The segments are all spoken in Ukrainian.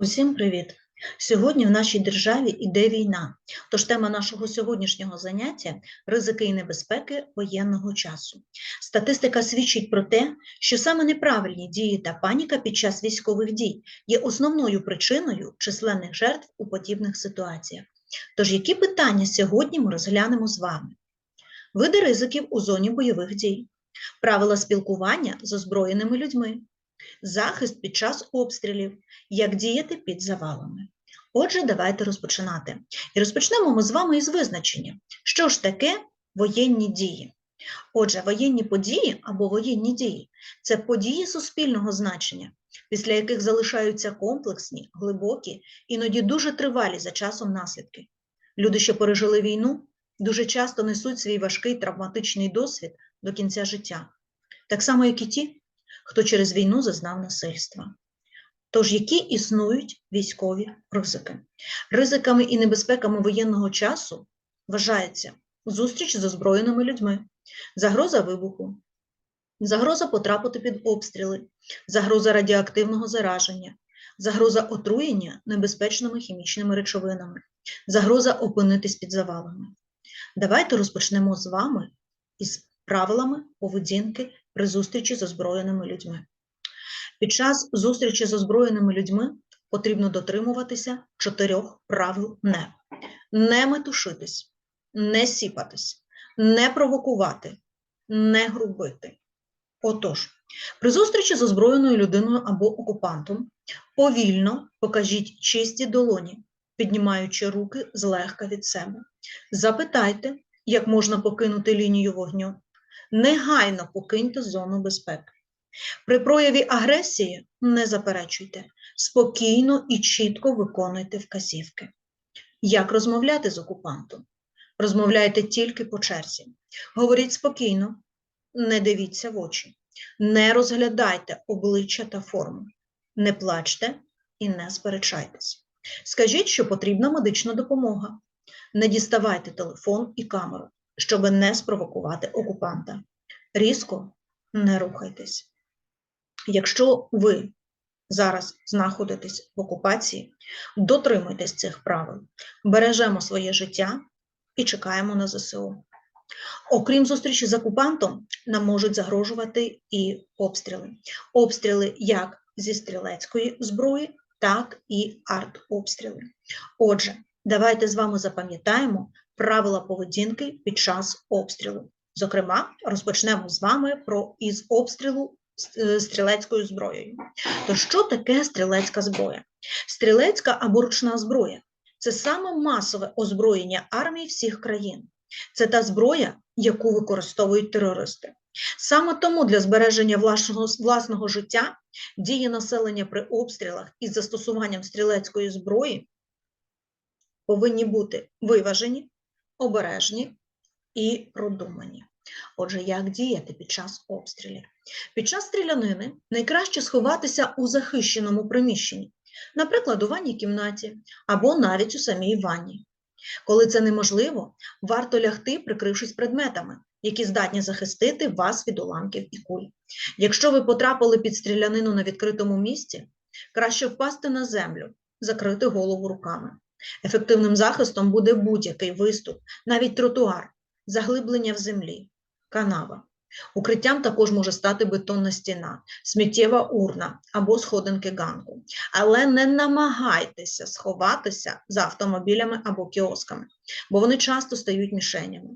Усім привіт! Сьогодні в нашій державі іде війна, тож тема нашого сьогоднішнього заняття ризики і небезпеки воєнного часу. Статистика свідчить про те, що саме неправильні дії та паніка під час військових дій є основною причиною численних жертв у подібних ситуаціях. Тож, які питання сьогодні ми розглянемо з вами? Види ризиків у зоні бойових дій, правила спілкування з озброєними людьми, захист під час обстрілів, як діяти під завалами. Отже, давайте розпочинати. І розпочнемо ми з вами із визначення, що ж таке воєнні дії. Отже, воєнні події або воєнні дії це події суспільного значення, після яких залишаються комплексні, глибокі, іноді дуже тривалі за часом наслідки. Люди, що пережили війну, дуже часто несуть свій важкий травматичний досвід до кінця життя, так само, як і ті, хто через війну зазнав насильства. Тож, які існують військові ризики? Ризиками і небезпеками воєнного часу вважається зустріч з озброєними людьми, загроза вибуху, загроза потрапити під обстріли, загроза радіоактивного зараження, загроза отруєння небезпечними хімічними речовинами, загроза опинитись під завалами. Давайте розпочнемо з вами із правилами поведінки при зустрічі з озброєними людьми. Під час зустрічі з озброєними людьми потрібно дотримуватися чотирьох правил не. Не метушитись, не сіпатись, не провокувати, не грубити. Отож, при зустрічі з озброєною людиною або окупантом повільно покажіть чисті долоні, піднімаючи руки злегка від себе. Запитайте, як можна покинути лінію вогню. Негайно покиньте зону безпеки. При прояві агресії не заперечуйте, спокійно і чітко виконуйте вказівки. Як розмовляти з окупантом? Розмовляйте тільки по черзі. Говоріть спокійно, не дивіться в очі, не розглядайте обличчя та форму, не плачте і не сперечайтесь. Скажіть, що потрібна медична допомога. Не діставайте телефон і камеру, щоб не спровокувати окупанта. Різко не рухайтесь. Якщо ви зараз знаходитесь в окупації, дотримуйтесь цих правил, бережемо своє життя і чекаємо на ЗСУ. Окрім зустрічі з окупантом, нам можуть загрожувати і обстріли. Обстріли як зі стрілецької зброї, так і артобстріли. Отже, давайте з вами запам'ятаємо правила поведінки під час обстрілу. Зокрема, розпочнемо з вами про із обстрілу е, стрілецькою зброєю. То що таке стрілецька зброя? Стрілецька або ручна зброя це саме масове озброєння армії всіх країн. Це та зброя, яку використовують терористи. Саме тому для збереження власного, власного життя дії населення при обстрілах із застосуванням стрілецької зброї повинні бути виважені, обережні і продумані. Отже, як діяти під час обстрілів? Під час стрілянини найкраще сховатися у захищеному приміщенні, наприклад, у ванній кімнаті або навіть у самій ванні. Коли це неможливо, варто лягти, прикрившись предметами, які здатні захистити вас від уламків і куль. Якщо ви потрапили під стрілянину на відкритому місці, краще впасти на землю, закрити голову руками. Ефективним захистом буде будь-який виступ, навіть тротуар, заглиблення в землі, канава. Укриттям також може стати бетонна стіна, сміттєва урна або сходинки ганку. Але не намагайтеся сховатися за автомобілями або кіосками, бо вони часто стають мішенями.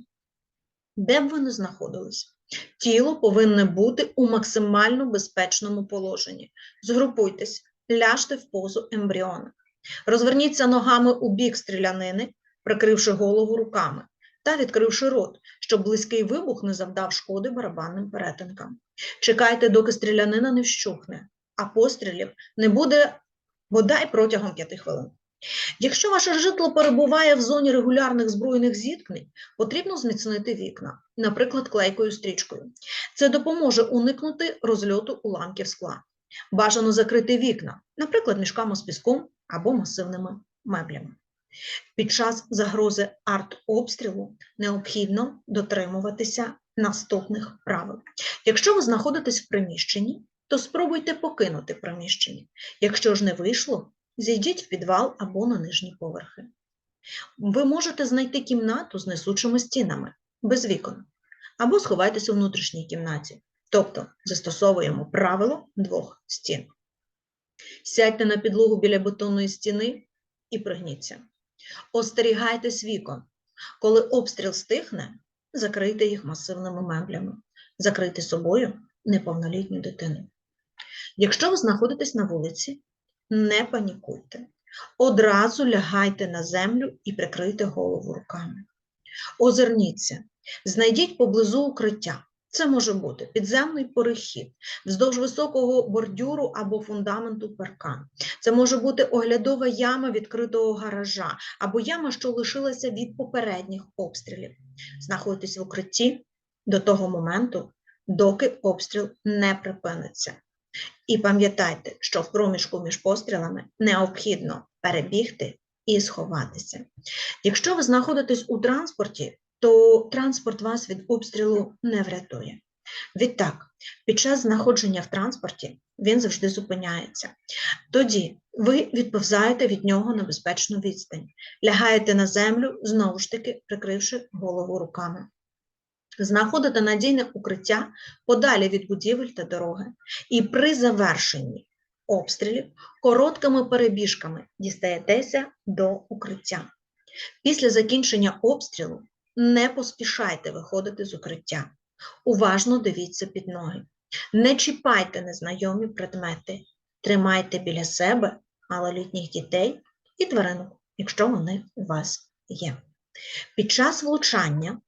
Де б ви не знаходились, тіло повинне бути у максимально безпечному положенні. Згрупуйтесь, ляжте в позу ембріона. Розверніться ногами у бік стрілянини, прикривши голову руками та відкривши рот, щоб близький вибух не завдав шкоди барабанним перетинкам. Чекайте, доки стрілянина не вщухне, а пострілів не буде бодай протягом 5 хвилин. Якщо ваше житло перебуває в зоні регулярних збройних зіткнень, потрібно зміцнити вікна, наприклад, клейкою стрічкою. Це допоможе уникнути розльоту уламків скла. Бажано закрити вікна, наприклад, мішками з піском або масивними меблями. Під час загрози артобстрілу необхідно дотримуватися наступних правил. Якщо ви знаходитесь в приміщенні, то спробуйте покинути приміщення. Якщо ж не вийшло, зійдіть в підвал або на нижні поверхи. Ви можете знайти кімнату з несучими стінами, без вікон, або сховайтеся у внутрішній кімнаті, тобто застосовуємо правило двох стін. Сядьте на підлогу біля бетонної стіни і пригніться. Остерігайтесь вікон. Коли обстріл стихне, закрийте їх масивними меблями, закрийте собою неповнолітню дитину. Якщо ви знаходитесь на вулиці, не панікуйте. Одразу лягайте на землю і прикрийте голову руками. Озирніться, знайдіть поблизу укриття. Це може бути підземний перехід, вздовж високого бордюру або фундаменту паркан. Це може бути оглядова яма відкритого гаража або яма, що лишилася від попередніх обстрілів. Знаходьтесь в укритті до того моменту, доки обстріл не припиниться. І пам'ятайте, що в проміжку між пострілами необхідно перебігти і сховатися. Якщо ви знаходитесь у транспорті, то транспорт вас від обстрілу не врятує. Відтак, під час знаходження в транспорті він завжди зупиняється. Тоді ви відповзаєте від нього на безпечну відстань, лягаєте на землю, знову ж таки прикривши голову руками. Знаходите надійне укриття подалі від будівель та дороги, і при завершенні обстрілів короткими перебіжками дістаєтеся до укриття. Після закінчення обстрілу не поспішайте виходити з укриття. Уважно дивіться під ноги. Не чіпайте незнайомі предмети. Тримайте біля себе малолітніх дітей і тваринок, якщо вони у вас є. Під час влучання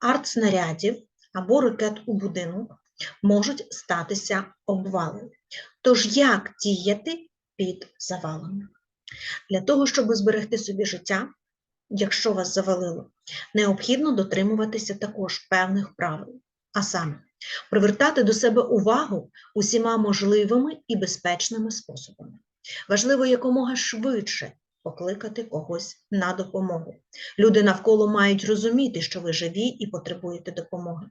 артснарядів або ракет у будинок можуть статися обвали. Тож як діяти під завалами? Для того, щоб зберегти собі життя, якщо вас завалило, необхідно дотримуватися також певних правил, а саме привертати до себе увагу усіма можливими і безпечними способами. Важливо якомога швидше покликати когось на допомогу. Люди навколо мають розуміти, що ви живі і потребуєте допомоги.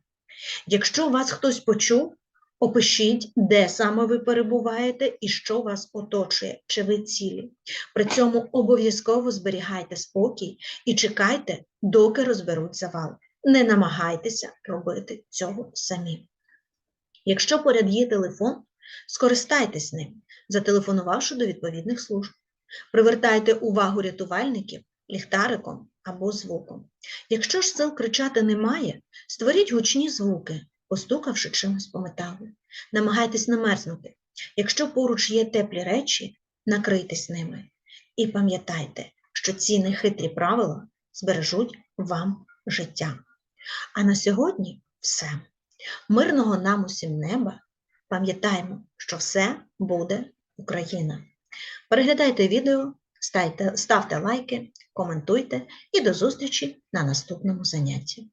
Якщо вас хтось почув, опишіть, де саме ви перебуваєте і що вас оточує, чи ви цілі. При цьому обов'язково зберігайте спокій і чекайте, доки розберуть завал. Не намагайтеся робити цього самі. Якщо поряд є телефон, скористайтесь ним, зателефонувавши до відповідних служб. Привертайте увагу рятувальників ліхтариком або звуком. Якщо ж сил кричати немає, створіть гучні звуки, постукавши чимось по металу. Намагайтесь не мерзнути. Якщо поруч є теплі речі, накрийтесь ними. І пам'ятайте, що ці нехитрі правила збережуть вам життя. А на сьогодні все. Мирного нам усім неба. Пам'ятаємо, що все буде Україна. Переглядайте відео, ставте, ставте лайки, коментуйте і до зустрічі на наступному занятті.